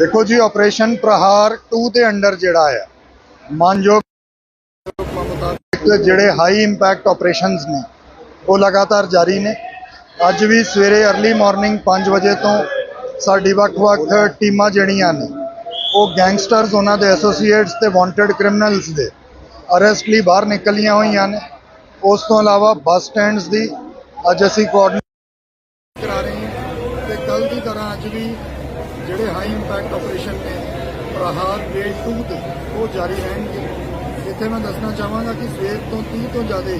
ਦੇਖੋ ਜੀ ਆਪਰੇਸ਼ਨ ਪ੍ਰਹਾਰ 2 ਦੇ ਅੰਡਰ ਜਿਹੜਾ ਆ। ਮਾਨਯੋਗ ਮੁਤਾਬਕ ਜਿਹੜੇ ਹਾਈ ਇੰਪੈਕਟ ਆਪਰੇਸ਼ਨਸ ਨੇ, ਉਹ ਲਗਾਤਾਰ ਜਾਰੀ ਨੇ। ਅੱਜ ਵੀ ਸਵੇਰੇ अर्ਲੀ ਮਾਰਨਿੰਗ 5 ਵਜੇ ਤੋਂ ਸਾਡੀ ਵੱਖ-ਵੱਖ ਟੀਮਾਂ ਜਿਹੜੀਆਂ ਨੇ, ਉਹ ਗੈਂਗਸਟਰਸ ਉਹਨਾਂ ਦੇ ਐਸੋਸੀਏਟਸ ਤੇ ਵਾਂਟਡ ਕ੍ਰਿਮੀਨਲਸ ਦੇ ਅਰੈਸਟ ਲਈ ਬਾਹਰ ਨਿਕਲੀਆਂ ਹੋਈਆਂ ਨੇ। ਉਸ ਤੋਂ ਇਲਾਵਾ ਬੱਸ ਸਟੈਂਡਸ ਦੀ ਅੱਜ ਅਸੀਂ ਕੋਆਰਡੀਨੇਟ ਕਰਾ ਰਹੇ ਹਾਂ। ਤੇ ਕੱਲ ਦੀ ਤਰ੍ਹਾਂ ਅੱਜ ਵੀ ਜਿਹੜੇ ਹਾਈ ਇੰਪੈਕਟ ਆਪਰੇਸ਼ਨ ਨੇ ਪ੍ਰਹਾਰ ਵੇ 2 ਦੇ ਉਹ ਜਾਰੀ ਰਹਿਣਗੇ। ਇੱਥੇ ਮੈਂ ਦੱਸਣਾ ਚਾਹਾਂਗਾ ਕਿ ਸਵੇਰ ਤੋਂ 30 ਤੋਂ ਜ਼ਿਆਦਾ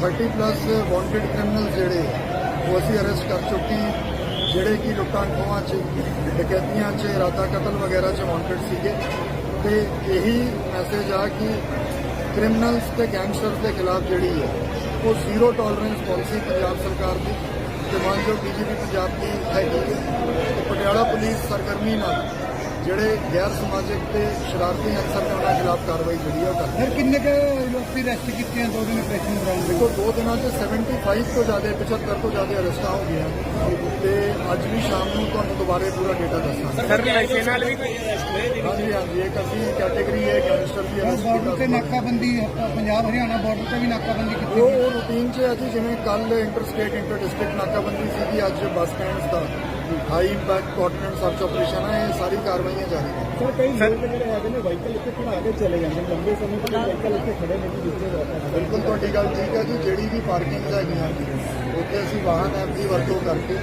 30 ਪਲੱਸ ਵਾਂਟਡ ਕ੍ਰਿਮੀਨਲ ਜਿਹੜੇ ਆ, ਉਹ ਅਸੀਂ ਅਰੈਸਟ ਕਰ ਚੁੱਕੇ ਹਾਂ। ਜਿਹੜੇ ਕਿ ਲੁੱਟਾਂ ਖੋਹਾਂ 'ਚ ਡਕੈਤੀਆਂ 'ਚ ਇਰਾਦਾ ਕਤਲ ਵਗੈਰਾ 'ਚ ਵਾਂਟਡ ਸੀਗੇ। ਤੇ ਇਹੀ ਮੈਸੇਜ ਆ ਕਿ ਕ੍ਰਿਮੀਨਲਸ ਤੇ ਗੈਂਗਸਟਰਸ ਦੇ ਖਿਲਾਫ ਜਿਹੜੀ ਹੈ ਉਹ ਜ਼ੀਰੋ ਟੋਲਰੈਂਸ ਪਾਲਿਸੀ ਪੰਜਾਬ ਸਰਕਾਰ ਦੀ ਤੇ ਮਾਨਯੋਗ ਡੀਜੀਪੀ ਪੰਜਾਬ ਦੀ ਹੈਗੀ ਪਟਿਆਲਾ ਪੁਲਿਸ ਸਰਗਰਮੀ ਨਾਲ ਜਿਹੜੇ ਗੈਰ ਸਮਾਜਿਕ ਤੇ ਸ਼ਰਾਰਤੀ ਅਨਸਰ ਨੇ ਉਹਨਾਂ ਖਿਲਾਫ ਕਾਰਵਾਈ ਜਿਹੜੀ ਹੈ ਉਹ ਕਰ ਰਹੀ ਹੈ ਸਰ ਕਿੰਨੇ ਕੁ ਲੋਕੀ ਰੈਸਟ ਕੀਤੇ ਆ? ਦੋ ਦਿਨ ਆਪਰੇਸ਼ਨ ਦੌਰਾਨ ਦੇਖੋ ਦੋ ਦਿਨਾਂ 'ਚ 75 ਤੋਂ ਜ਼ਿਆਦਾ 75 ਤੋਂ ਜ਼ਿਆਦਾ ਅਰੈਸਟਾਂ ਹੋ ਗਈਆਂ। ਤੇ ਅੱਜ ਵੀ ਸ਼ਾਮ ਨੂੰ ਤੁਹਾਨੂੰ ਦੁਬਾਰੇ ਪੂਰਾ ਡੇਟਾ ਦੱਸਾਂਗੇ। ਸਰ ਨਸ਼ੇ ਨਾਲ ਵੀ ਕੋਈ ਹਾਂਜੀ ਹਾਂਜੀ ਇੱਕ ਅਸੀਂ ਕੈਟਾਗਰੀ ਹੈ ਗੈਂਗਸਟਰ ਦੀ ਅਰੈਸਟ ਬਾਰਡਰ ਤੇ ਨਾਕਾਬੰਦੀ ਪੰਜਾਬ ਹਰਿਆਣਾ ਬਾਰਡਰ ਤੇ ਵੀ ਨਾਕਾਬੰਦੀ ਕੀਤੀ ਉਹ ਉਹ ਰੂਟੀਨ 'ਚ ਹੈ ਜੀ ਜਿਵੇਂ ਕੱਲ ਇੰਟਰ ਸਟੇਟ ਇੰਟਰ ਡਿਸਟ੍ਰਿਕਟ ਨਾਕਾਬੰਦੀ ਸੀਗੀ ਅੱਜ ਬੱਸ ਸਟੈਂਡਸ ਦਾ। High impact coordinate search operation ਹੈ ਇਹ ਸਾਰੀ ਕਾਰਵਾਈਆਂ ਜਾਰੀ ਨੇ ਸਰ ਕਈ ਲੋਕ ਜਿਹੜੇ ਹੈਗੇ ਨੇ ਵਾਹੀਕਲ ਇੱਥੇ ਖੜਾ ਕੇ ਚਲੇ ਜਾਂਦੇ ਲੰਬੇ ਸਮੇਂ ਤੱਕ ਵਾਹੀਕਲ ਇੱਥੇ ਖੜੇ ਨੇ ਜੀ ਜਿੱਥੇ ਬਿਲਕੁਲ ਤੁਹਾਡੀ ਗੱਲ ਠੀਕ ਹੈ ਜੀ ਜਿਹੜੀ ਵੀ ਪਾਰਕਿੰਗ ਹੈਗੀਆਂ ਉੱਥੇ ਅਸੀਂ ਵਾਹਨ ਐਪ ਦੀ ਵਰਤੋਂ ਕਰਕੇ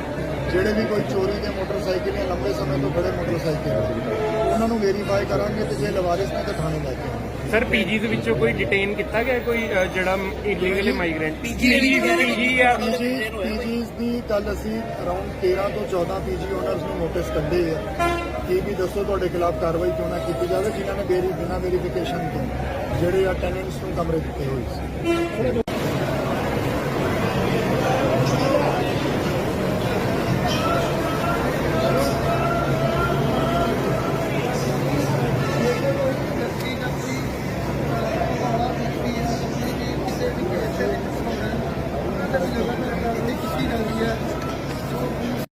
ਜਿਹੜੇ ਵੀ ਕੋਈ ਚੋਰੀ ਦੇ ਮੋਟਰਸਾਈਕਲ ਜਾਂ ਲੰਬੇ ਸਮੇਂ ਤੋਂ ਖੜੇ ਮੋਟਰਸਾਈਕਲ ਉਹਨਾਂ ਨੂੰ ਵੈਰੀਫਾਈ ਕਰਾਂਗੇ ਤੇ ਜੇ ਲਵਾਰਿਸ ਨੇ ਤਾਂ ਥਾਣੇ ਲੈ ਕੇ ਆਵਾਂਗੇ। ਸਰ ਪੀਜੀ ਦੇ ਵਿੱਚੋਂ ਕੋਈ ਡਿਟੇਨ ਕੀਤਾ ਗਿਆ ਕੋਈ ਅ, ਜਿਹੜਾ ਇਲੀਗਲ ਮਾਈਗ੍ਰੈਂਟ ਪੀਜੀ ਪੀਜੀ ਆ? ਪੀਜੀ ਪੀਜੀਸ ਦੀ ਕੱਲ ਅਸੀਂ ਅਰਾਊਂਡ 13 ਤੋਂ 14 ਪੀਜੀ ਓਨਰਸ ਨੂੰ ਨੋਟਿਸ ਕੱਢੇ ਆ ਕਿ ਵੀ ਦੱਸੋ ਤੁਹਾਡੇ ਖਿਲਾਫ ਕਾਰਵਾਈ ਕਿਉਂ ਨਾ ਕੀਤੀ ਜਾਵੇ ਜਿਨ੍ਹਾਂ ਨੇ ਬੇਰੀ ਬਿਨਾਂ ਵੈਰੀਫਿਕੇਸ਼ਨ ਤੋਂ ਜਿਹੜੇ ਆ ਟੈਨੈਂਟਸ ਨੂੰ ਕਮਰੇ ਦਿੱਤੇ ਹੋਏ ਸੀ। Gracias.